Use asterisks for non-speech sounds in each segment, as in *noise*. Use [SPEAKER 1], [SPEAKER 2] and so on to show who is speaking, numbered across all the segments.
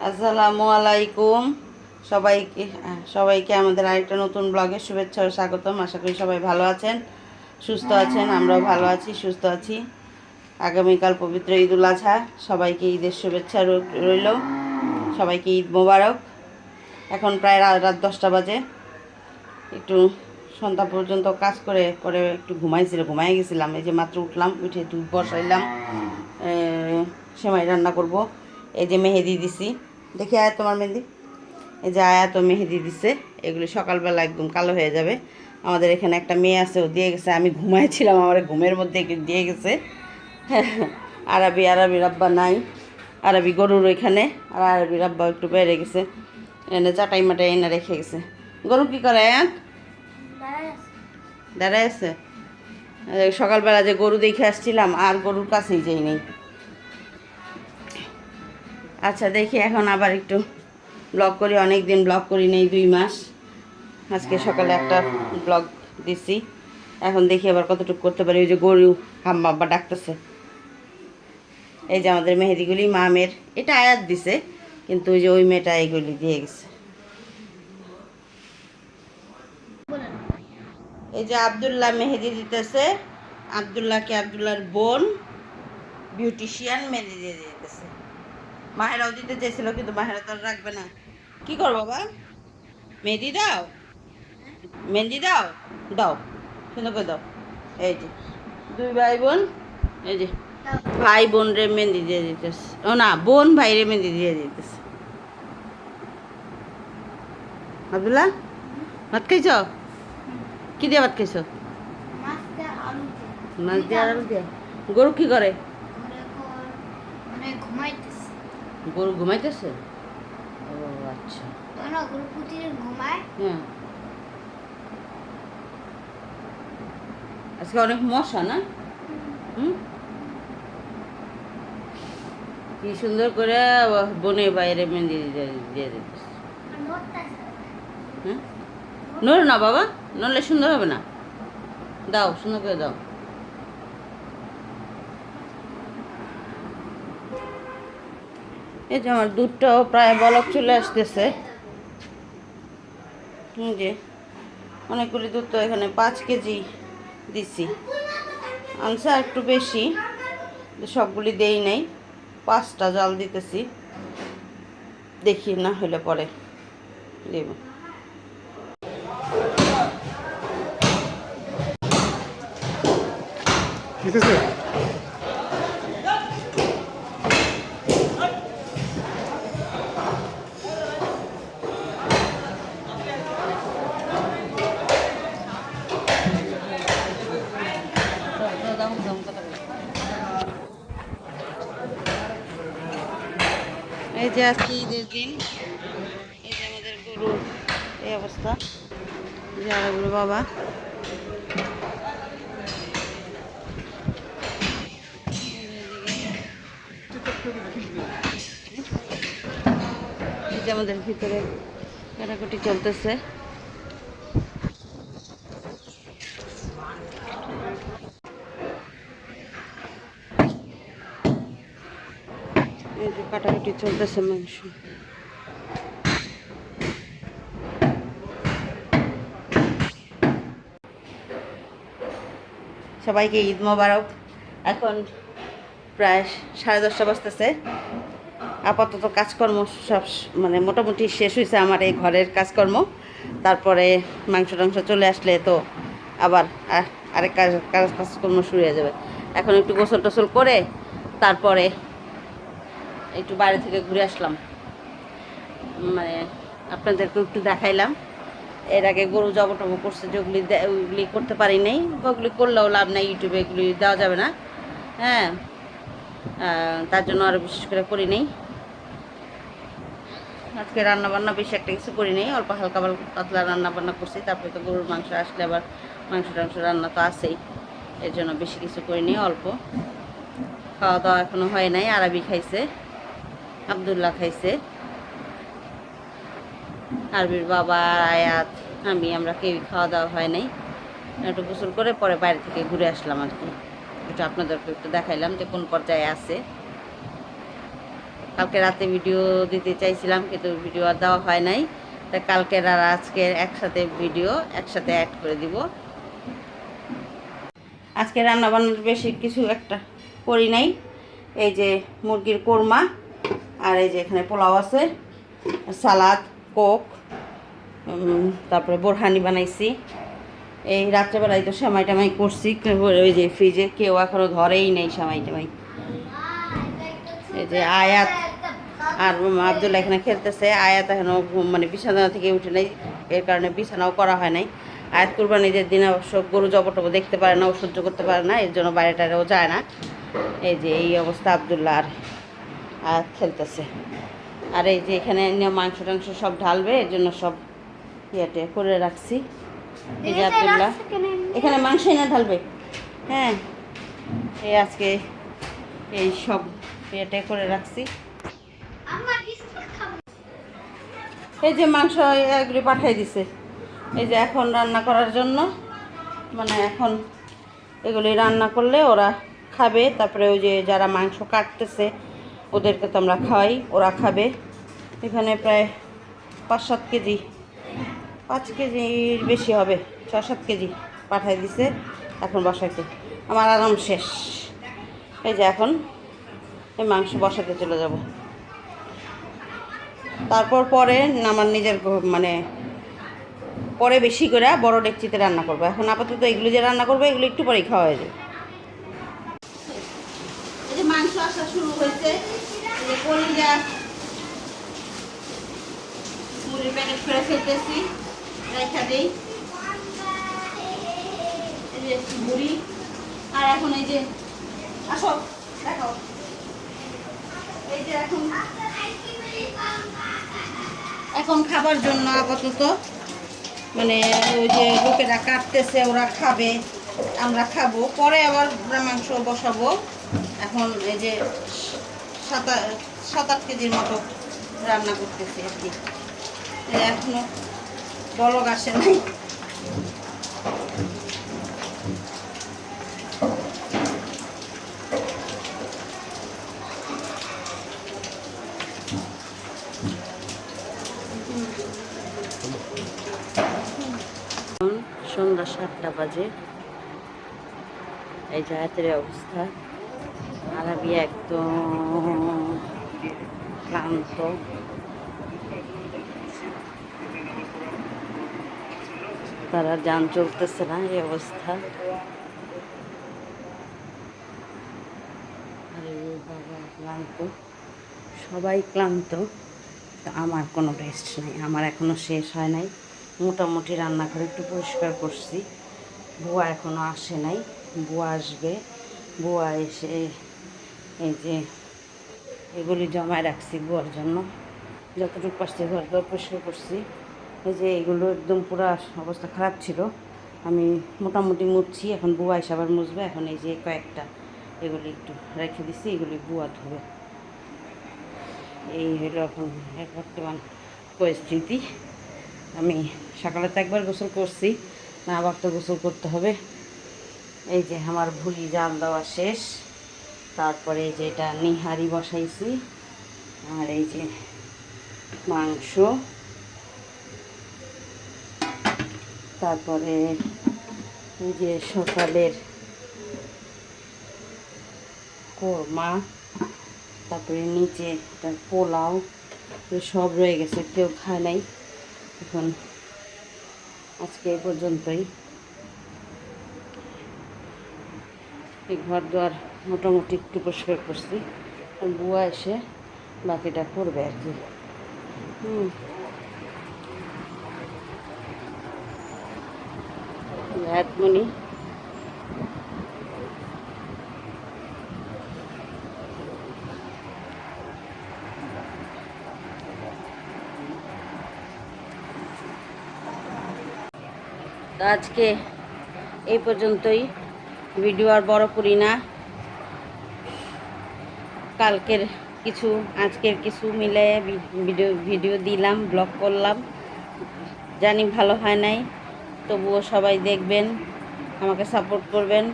[SPEAKER 1] আসসালামু আলাইকুম। সবাইকে সবাইকে আমাদের আরেকটা নতুন ব্লগে শুভেচ্ছা ও স্বাগতম। আশা করি সবাই ভালো আছেন, সুস্থ আছেন, আমরাও ভালো আছি, সুস্থ আছি। আগামীকাল পবিত্র ঈদ উল আজহা। সবাইকে ঈদের শুভেচ্ছা রইল। সবাইকে ঈদ মোবারক। এখন প্রায় রাত রাত দশটা বাজে। একটু সন্ধ্যা পর্যন্ত কাজ করে পরে একটু ঘুমাইছিল ঘুমাই গেছিলাম। এই যে মাত্র উঠলাম, উঠে দুধ বসাইলাম। সেমাই রান্না করব। এই যে মেহেদি দিছি। দেখি আয়া তোমার মেহেদি। এই যে আয়া তো মেহেদি দিছে। এগুলি সকালবেলা একদম কালো হয়ে যাবে। আমাদের এখানে একটা মেয়ে আছে ও দিয়ে গেছে। আমি ঘুমাইছিলাম আমার ঘুমের মধ্যে দিয়ে গেছে। *laughs* আরবি আরবি রাব্বা নাই। আরবি গরুর ওইখানে। আর আরবি রাব্বা একটু বেড়ে গেছে। এনে চাটাই মাটাই এনে রেখে গেছে। গরু কি করে এক দাঁড়ায় আছে। সকালবেলা যে গরু দেখে আসছিলাম আর গরুর কাছেই যাই নেই। আচ্ছা দেখি এখন আবার একটু ব্লগ করি। অনেক দিন ব্লগ করি নেই, দুই মাস। আজকে সকালে একটা ব্লগ দিছি। এখন দেখি আবার কতটুকু করতে পারি। ওই যে গরু হাম্মা আব্বা ডাকতেছে। এই যে আমাদের মেহেদিগুলি মামের এটা আয়াত দিছে, কিন্তু ওই যে ওই মেয়েটা এইগুলি দিয়ে গেছে। এই যে আবদুল্লাহ মেহেদি দিতেছে। আবদুল্লাহকে আবদুল্লাহর বোন বিউটিশিয়ান মেহেদি দিয়ে দিতেছে। মাহেরাও দিতে চেয়েছিল কিন্তু মাহেরা তো রাখবে না। কি করো বাবা? মেহেদি দাও? মেহেদি দাও? দাও সুন্দর করে দাও। এই যে দুই ভাই বোন এই যে ভাই বোন রে মেহেদি দিয়ে দিতেছে। ও না বোন ভাই রে মেহেদি দিয়ে দিতেছে। আবদুল্লাহ ভাত খাইছ? কি দিয়ে ভাত খাইছ? মাছ দিয়ে আলু দিয়ে। গরু কি করে?
[SPEAKER 2] মানে ঘুমাইতেছে।
[SPEAKER 1] গরু ঘুমাইতেছে? ও আচ্ছা।
[SPEAKER 2] না গরু প্রতিদিন ঘুমায়?
[SPEAKER 1] হ্যাঁ। আজকে অনেক মশা না? হুম? কি সুন্দর করে বনে বাইরে মেহেন্দি দিয়ে দিয়ে দিতেছে। হ্যাঁ নড়ো না বাবা নড়লে সুন্দর হবে না। দাও সুন্দর করে দাও। এই যে আমার দুধটাও প্রায় বলক চলে আসতেছে। যে, অনেকগুলি দুধ তো এখানে পাঁচ কেজি দিছি। আর একটু বেশি সবগুলি দেই নাই। পাঁচটা জাল দিতেছি। দেখি না হলে পরে দেব।
[SPEAKER 3] দিতেছে
[SPEAKER 1] এই যে আজকে ঈদের দিন, এই যে আমাদের গরুর এই অবস্থা। এই যে বাবা। এই যে আমাদের ভিতরে কাটাকুটি চলতেছে এই কাটাকুটি চলতেছে মাংস। সবাইকে ঈদ মোবারক। এখন প্রায় সাড়ে দশটা বাজতেছে। আপাতত কাজকর্ম সব মানে মোটামুটি শেষ হয়েছে আমার এই ঘরের কাজকর্ম। তারপরে মাংস টাংস চলে আসলে তো আবার আরেক কাজ কাজকর্ম শুরু হয়ে যাবে। এখন একটু গোসল টোসল করে তারপরে একটু বাইরে থেকে ঘুরে আসলাম। মানে আপনাদেরকে একটু দেখাইলাম। এর আগে গরু জব টব করছে, যেগুলি ওইগুলি করতে পারি নাই। ওগুলি করলেও লাভ নাই, ইউটিউবে এগুলি দেওয়া যাবে না। হ্যাঁ তার জন্য আরও বিশেষ করে করি নেই। আজকে রান্নাবান্না বেশি একটা কিছু করি নেই। অল্প হালকা পাতলা রান্নাবান্না করছি। তারপরে তো গরুর মাংস আসলে আবার মাংস টাংস রান্না তো আছেই। এর জন্য বেশি কিছু করিনি অল্প। খাওয়া দাওয়া এখনও হয় নাই, আরবি খাইছে। আবদুল্লাহ খাইছে। আরবির বাবা, আয়াত, আমি, আমরা কেউই খাওয়া দাওয়া হয় নাই। একটু গোসল করে পরে বাইরে থেকে ঘুরে আসলাম আর কি। একটু আপনাদেরকে একটু দেখাইলাম যে কোন পর্যায়ে আছে। কালকে রাতে ভিডিও দিতে চাইছিলাম, কিন্তু ভিডিও আর দেওয়া হয় নাই। তাই কালকের আর আজকের একসাথে ভিডিও একসাথে অ্যাড করে দিব। আজকে রান্না বান্নার বেশি কিছু একটা করি নাই। এই যে মুরগির কোরমা আর এই যে এখানে পোলাও আছে, সালাদ, কোক তারপরে বোরহানি বানাইছি। এই রাত্রেবেলায় তো সেমাই টামাই করছি ওই যে ফ্রিজে কেউ এখনও ধরেই নেই সেমাই টামাই এই যে আয়াত আর আবদুল্লাহ এখানে খেলতেছে, আয়াত এখনও মানে বিছানা থেকে উঠে নেই, এর কারণে বিছানাও করা হয় নাই। আয়াত কুরবানিদের দিন অবশ্য গরু জবটব দেখতে পারে না, ও সহ্য করতে পারে না, এর জন্য বাইরে টাইরেও যায় না। এই যে এই অবস্থা আবদুল্লাহ আর আয়াত খেলতেছে। আর এই যে এখানে মাংস টাংস সব ঢালবে এর জন্য সব ইয়েতে করে রাখছি। এই যে আবদুল্লাহ। এখানে মাংস না ঢালবে। হ্যাঁ এই আজকে এই সব ইয়েতে করে রাখছি। এই যে মাংস এগুলি পাঠিয়ে দিছে। এই যে এখন রান্না করার জন্য মানে এখন এগুলি রান্না করলে ওরা খাবে। তারপরে ওই যে যারা মাংস কাটতেছে ওদেরকে তো আমরা খাওয়াই, ওরা খাবে। এখানে প্রায় পাঁচ সাত কেজি, পাঁচ কেজির বেশি হবে ছ সাত কেজি পাঠাই দিছে এখন বসাইতে আমার আরাম শেষ। এই যে এখন এই মাংস বসাতে চলে যাব। তারপর পরে আমার নিজের মানে পরে বেশি করে বড় ডেকচিতে রান্না করব। এখন আপাতত এগুলো যে রান্না করব, এগুলো একটু পরেই খাওয়া হয়ে যাবে। এই যে মাংস আসা শুরু হয়েছে। আর এখন এই যে, আসো এই যে এখন এখন খাবার জন্য আপাতত মানে ওই যে লোকেরা কাটতেছে, ওরা খাবে, আমরা খাব। পরে আবার মাংস বসাবো। এখন এই যে সাত সাত আট কেজির মতো রান্না করতেছি আর কি। এই এখনও বলক আসে নাই। সন্ধ্যা সাতটা বাজে। এই জায়গাতের অবস্থা। আরবি একদম ক্লান্ত। তারা যান চলতেছে না এই অবস্থা। বাবা, ক্লান্ত। সবাই ক্লান্ত। আমার কোনো রেস্ট নেই, আমার এখনও শেষ হয় নাই। মোটামুটি রান্নাঘর একটু পরিষ্কার করছি। বুয়া এখনও আসে নাই, বুয়া আসবে। বুয়া এসে এই যে এগুলি জমায় রাখছি বুয়ার জন্য। যতটুকু পারছি ঘর দর পরিষ্কার করছি। এই যে এগুলো একদম পুরো অবস্থা খারাপ ছিল। আমি মোটামুটি মুছছি, এখন বুয়া এসে আবার মুছবে। এখন এই যে কয়েকটা এগুলি একটু রেখে দিছি, এগুলি বুয়া ধোবে। এই হলো এখন এক বর্তমান পরিস্থিতি। আমি সকালে তো একবার গোসল করছি, না আবার তো গোসল করতে হবে। এই যে আমার ভুলি জাল দেওয়া শেষ। তারপরে যে এটা নিহারি বসাইছি। আর এই যে মাংস। তারপরে এই যে সকালের কোরমা। তারপরে নিচে একটা পোলাও। সব রয়ে গেছে, কেউ খায় নাই। এখন আজকে এই পর্যন্তই। ঘর দুয়ার মোটামুটি একটু পরিষ্কার করছি। বুয়া এসে বাকিটা করবে আর কি। আজকে এই পর্যন্তই। ভিডিও আর বড় করি না। কালকের কিছু, আজকের কিছু মিলে ভিডিও ভিডিও দিলাম ব্লগ করলাম। জানি ভালো হয় নাই, তবুও সবাই দেখবেন, আমাকে সাপোর্ট করবেন,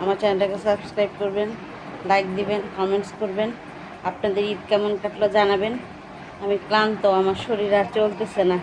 [SPEAKER 1] আমার চ্যানেলটাকে সাবস্ক্রাইব করবেন লাইক দিবেন কমেন্টস করবেন, আপনাদের ঈদ কেমন কাটলো জানাবেন। আমি ক্লান্ত, আমার শরীর আর চলতেছে না।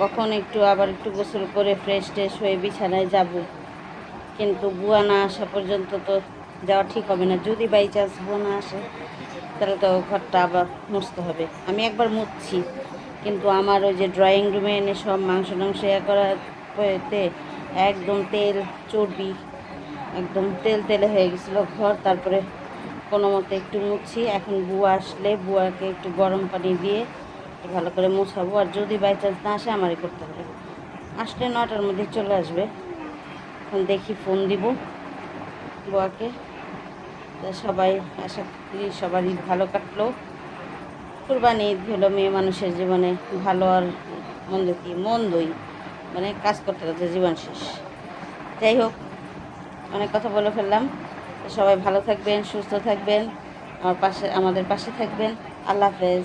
[SPEAKER 1] কখন একটু আবার একটু গোসল করে ফ্রেশ ট্রেশ হয়ে বিছানায় যাব। কিন্তু বুয়া না আসা পর্যন্ত তো যাওয়া ঠিক হবে না। যদি বাই চান্স বুয়া না আসে, তাহলে তো ঘরটা আবার মুছতে হবে। আমি একবার মুছছি, কিন্তু আমার ওই যে ড্রয়িং রুমে এনে সব মাংস টাংস ইয়ে করাতে একদম তেল চর্বি, একদম তেল তেলে হয়ে গেছিল ঘর। তারপরে কোনো মতে একটু মুছছি। এখন বুয়া আসলে বুয়াকে একটু গরম পানি দিয়ে একটু ভালো করে মুছাবো। আর যদি বাই চান্স না আসে, আমারই করতে হবে। আসলে নটার মধ্যে চলে আসবে। এখন দেখি ফোন দিব বুয়াকে। সবাই, আশা করি সবার ঈদ ভালো কাটলো। কুরবানি ঈদ হলো মেয়ে মানুষের জীবনে ভালো আর মন্দ কি? মন্দই। মানে কাজ করতে করতে জীবন শেষ। যাই হোক, অনেক কথা বলে ফেললাম। সবাই ভালো থাকবেন, সুস্থ থাকবেন, আমার পাশে, আমাদের পাশে থাকবেন। আল্লাহ হাফেজ।